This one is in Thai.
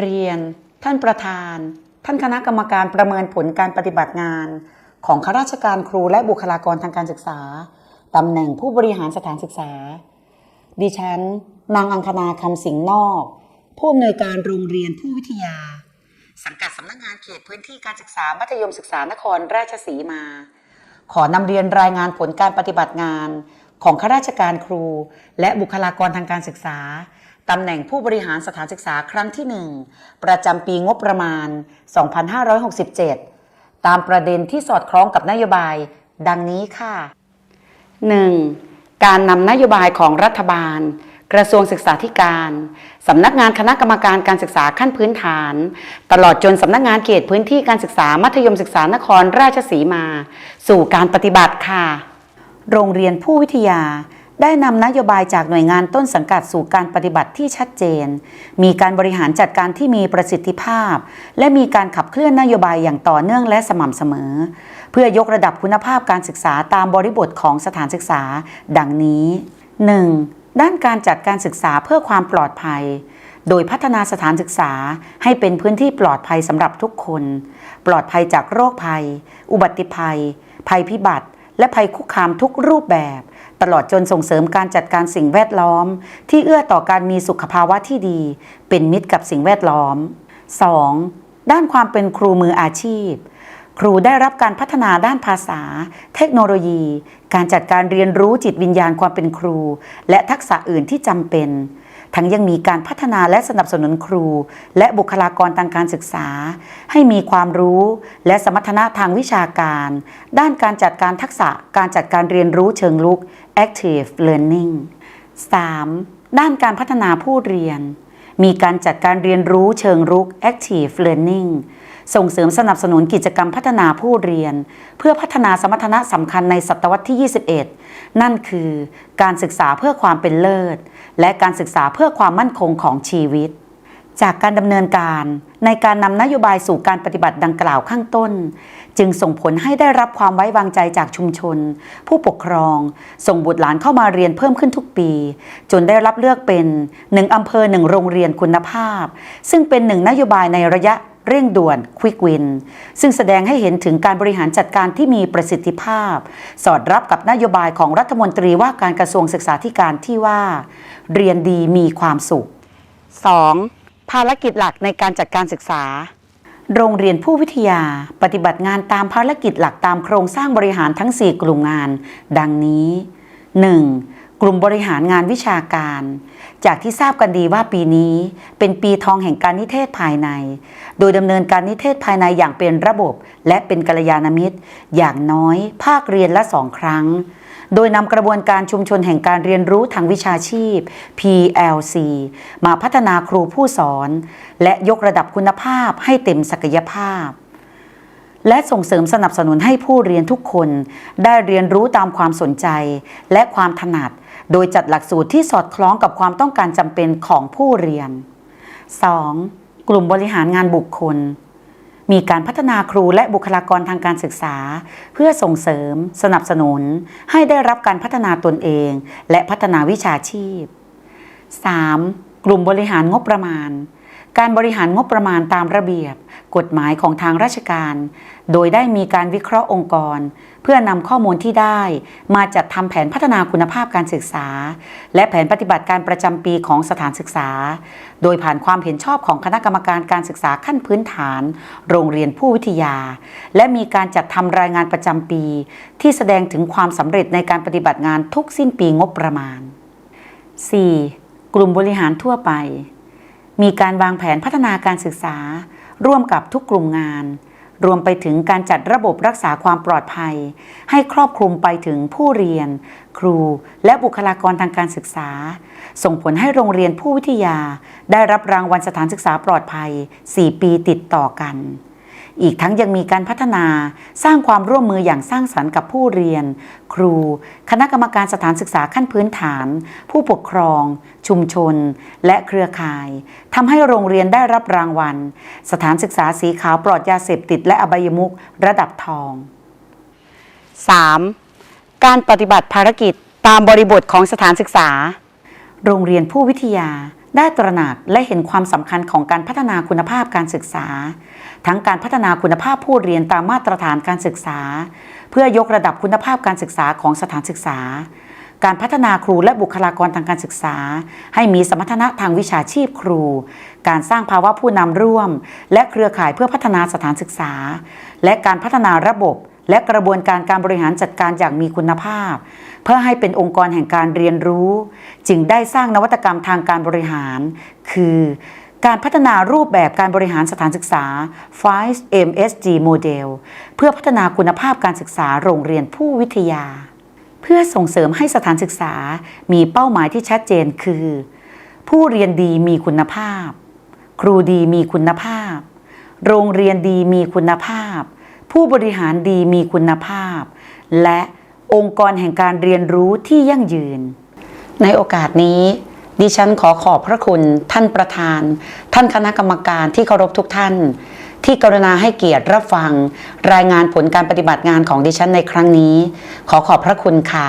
เรียน ท่านประธาน ท่านคณะกรรมการประเมินผลการปฏิบัติงาน ของข้าราชการครูและบุคลากรทางการศึกษาตำแหน่งผู้บริหารสถานศึกษา ดิฉัน นางอังคณาคำสิงห์นอก ผู้อำนวยการโรงเรียนผู้วิทยา สังกัดสำนักงานเขตพื้นที่การศึกษามัธยมศึกษานครราชสีมา ขอนำเรียนรายงานผลการปฏิบัติงานของข้าราชการครูและบุคลากรทางการศึกษา ตำแหน่งผู้บริหารสถานศึกษาครั้งที่ 1 ประจำปีงบประมาณ 2567 ตามประเด็นที่สอดคล้องกับนโยบาย ดังนี้ค่ะ 1. การนำนโยบายของรัฐบาล กระทรวงศึกษาธิการสำนักงานคณะกรรมการการศึกษาขั้นพื้นฐาน ตลอดจนสำนักงานเขตพื้นที่การศึกษามัธยมศึกษานครราชสีมา สู่การปฏิบัติค่ะ โรงเรียนผู้วิทยา ได้นำนโยบายจากหน่วยงานต้นสังกัดสู่การปฏิบัติที่ชัดเจน มีการบริหารจัดการที่มีประสิทธิภาพ และมีการขับเคลื่อนนโยบายอย่างต่อเนื่องและสม่ำเสมอ เพื่อยกระดับคุณภาพการศึกษาตามบริบทของสถานศึกษา ดังนี้ 1. ด้านการจัดการศึกษาเพื่อความปลอดภัย โดยพัฒนาสถานศึกษาให้เป็นพื้นที่ปลอดภัยสำหรับทุกคน ปลอดภัยจากโรคภัย อุบัติภัย ภัยพิบัติ และภัยคุกคามทุกรูปแบบ ตลอดจนส่งเสริมการจัดการสิ่งแวดล้อม ที่เอื้อต่อการมีสุขภาวะที่ดี เป็นมิตรกับสิ่งแวดล้อม 2. ด้านความเป็นครูมืออาชีพ ครูได้รับการพัฒนาด้านภาษา เทคโนโลยี การจัดการเรียนรู้จิตวิญญาณความเป็นครู และทักษะอื่นที่จำเป็น ทั้งยังมีการพัฒนาและสนับสนุนครู และบุคลากรทางการศึกษา ให้มีความรู้ และสมรรถนะทางวิชาการ ด้านการจัดการทักษะการจัดการเรียนรู้เชิงลุก active learning 3. ด้านการพัฒนาผู้เรียน มีการจัดการเรียนรู้เชิงรุก active learning ส่งเสริมสนับสนุนกิจกรรมพัฒนาผู้เรียน เพื่อพัฒนาสมรรถนะสำคัญในศตวรรษที่ 21 นั่นคือการศึกษาเพื่อความเป็นเลิศ และการศึกษาเพื่อความมั่นคงของชีวิต จากการดำเนินการในการนำนโยบายสู่การปฏิบัติดังกล่าวข้างต้น จึงส่งผลให้ได้รับความไว้วางใจจากชุมชน ผู้ปกครอง ส่งบุตรหลานเข้ามาเรียนเพิ่มขึ้นทุกปี จนได้รับเลือกเป็นหนึ่งอำเภอหนึ่งโรงเรียนคุณภาพ ซึ่งเป็นหนึ่งนโยบายในระยะ เร่งด่วน Quick Win ซึ่งแสดงให้เห็นถึงการบริหารจัดการที่มีประสิทธิภาพ สอดรับกับนโยบายของรัฐมนตรีว่าการกระทรวงศึกษาธิการที่ว่า เรียนดีมีความสุข 2. ภารกิจหลักในการจัดการศึกษาโรงเรียนผู้วิทยาปฏิบัติงานตามภารกิจหลักตามโครงสร้างบริหารทั้ง 4 กลุ่มงาน ดังนี้ 1. กลุ่มบริหารงานวิชาการ จากที่ทราบกันดีว่าปีนี้เป็นปีทองแห่งการนิเทศภายใน โดยดำเนินการนิเทศภายในอย่างเป็นระบบ และเป็นกัลยาณมิตร อย่างน้อย ภาคเรียนละสองครั้ง โดยนำกระบวนการชุมชนแห่งการเรียนรู้ทางวิชาชีพ PLC มาพัฒนาครูผู้สอน และยกระดับคุณภาพให้เต็มศักยภาพและส่งเสริมสนับสนุนให้ผู้เรียนทุกคน ได้เรียนรู้ตามความสนใจ และความถนัด โดยจัดหลักสูตรที่สอดคล้องกับความต้องการจำเป็นของผู้เรียน 2. กลุ่มบริหารงานบุคคล มีการพัฒนาครูและบุคลากรทางการศึกษา เพื่อส่งเสริม สนับสนุน ให้ได้รับการพัฒนาตนเอง และพัฒนาวิชาชีพ 3. กลุ่มบริหารงบประมาณ การบริหารงบประมาณตามระเบียบ กฎหมายของทางราชการ โดยได้มีการวิเคราะห์องค์กร เพื่อนำข้อมูลที่ได้ มาจัดทำแผนพัฒนาคุณภาพการศึกษา และแผนปฏิบัติการประจำปีของสถานศึกษา โดยผ่านความเห็นชอบของคณะกรรมการการศึกษาขั้นพื้นฐาน โรงเรียนผู้วิทยา และมีการจัดทำรายงานประจำปี ที่แสดงถึงความสำเร็จในการปฏิบัติงานทุกสิ้นปีงบประมาณ 4. กลุ่มบริหารทั่วไป มีการวางแผนพัฒนาการศึกษา ร่วมกับทุกกลุ่มงาน รวมไปถึงการจัดระบบรักษาความปลอดภัย ให้ครอบคลุมไปถึงผู้เรียน ครู และบุคลากรทางการศึกษา ส่งผลให้โรงเรียนผู้วิทยา ได้รับรางวัลสถานศึกษาปลอดภัย 4 ปีติดต่อกัน อีกทั้งยังมีการพัฒนาสร้างความร่วมมืออย่างสร้างสรรค์กับผู้เรียน ครู คณะกรรมการสถานศึกษาขั้นพื้นฐาน ผู้ปกครอง ชุมชน และเครือข่ายทำให้โรงเรียนได้รับรางวัล สถานศึกษาสีขาวปลอดยาเสพติดและอบายมุขระดับทอง 3. การปฏิบัติภารกิจตามบริบทของสถานศึกษา โรงเรียนผู้วิทยา ได้ตระหนักและเห็นความสำคัญของการพัฒนาคุณภาพการศึกษา ทั้งการพัฒนาคุณภาพผู้เรียนตามมาตรฐานการศึกษา เพื่อยกระดับคุณภาพการศึกษาของสถานศึกษา การพัฒนาครูและบุคลากรทางการศึกษา ให้มีสมรรถนะทางวิชาชีพครู การสร้างภาวะผู้นำร่วม และเครือข่ายเพื่อพัฒนาสถานศึกษา และการพัฒนาระบบ และกระบวนการการบริหารจัดการอย่างมีคุณภาพ เพื่อให้เป็นองค์กรแห่งการเรียนรู้ จึงได้สร้างนวัตกรรมทางการบริหาร คือการพัฒนารูปแบบการบริหารสถานศึกษา 5 MSG Model เพื่อพัฒนาคุณภาพการศึกษาโรงเรียนผู้วิทยา เพื่อส่งเสริมให้สถานศึกษามีเป้าหมายที่ชัดเจนคือ ผู้เรียนดีมีคุณภาพ ครูดีมีคุณภาพ โรงเรียนดีมีคุณภาพ ผู้บริหารดีมีคุณภาพ และองค์กรแห่งการเรียนรู้ที่ยั่งยืน ในโอกาสนี้ ดิฉันขอขอบพระคุณท่านประธาน ท่านคณะกรรมการที่เคารพทุกท่าน ที่กรุณาให้เกียรติรับฟัง รายงานผลการปฏิบัติงานของดิฉันในครั้งนี้ ขอขอบพระคุณค่ะ